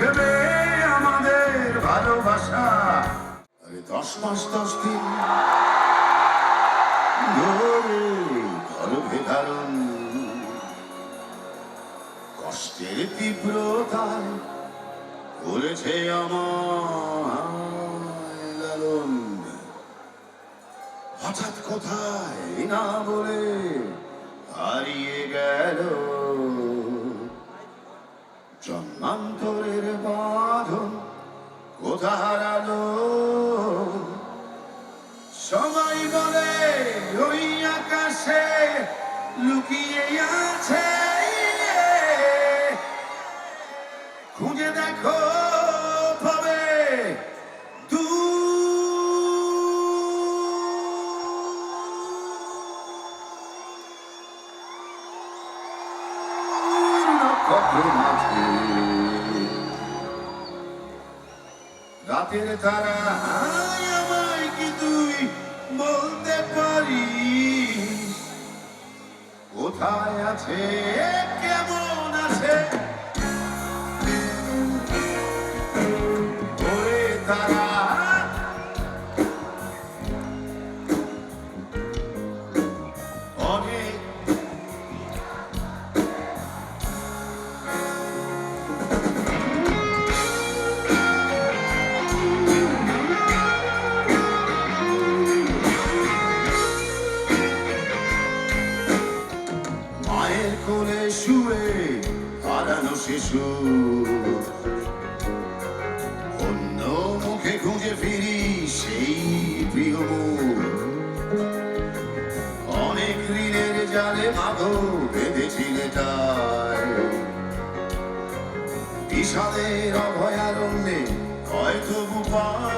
দেখবে আমাদের ভালোবাসা। আরে দশ মাস, দশ দিন ধরে কষ্টের তীব্রতায় করেছে আমার হঠাৎ কোথায় না বলে হারিয়ে গেল জন্মান্তরের বাঁধন কোথা সবাই বলে ওই আকাশে লুকিয়ে আছে খুঁজে দেখো পাবে দূর। মাঝে রাতের তারা হায় আমায় কি তুই বলতে পারিস? কোথায় আছে কেমন আছে? তারা কোলে শুয়ে হারানো শিশু। অন্য মুখে খুঁজে ফিরি সেই প্রিয় অনেক ঋণের জালে মাগো বেঁধেছিলে তাই। বিষাদের অভয়ারণ্যে হয়তো উপায়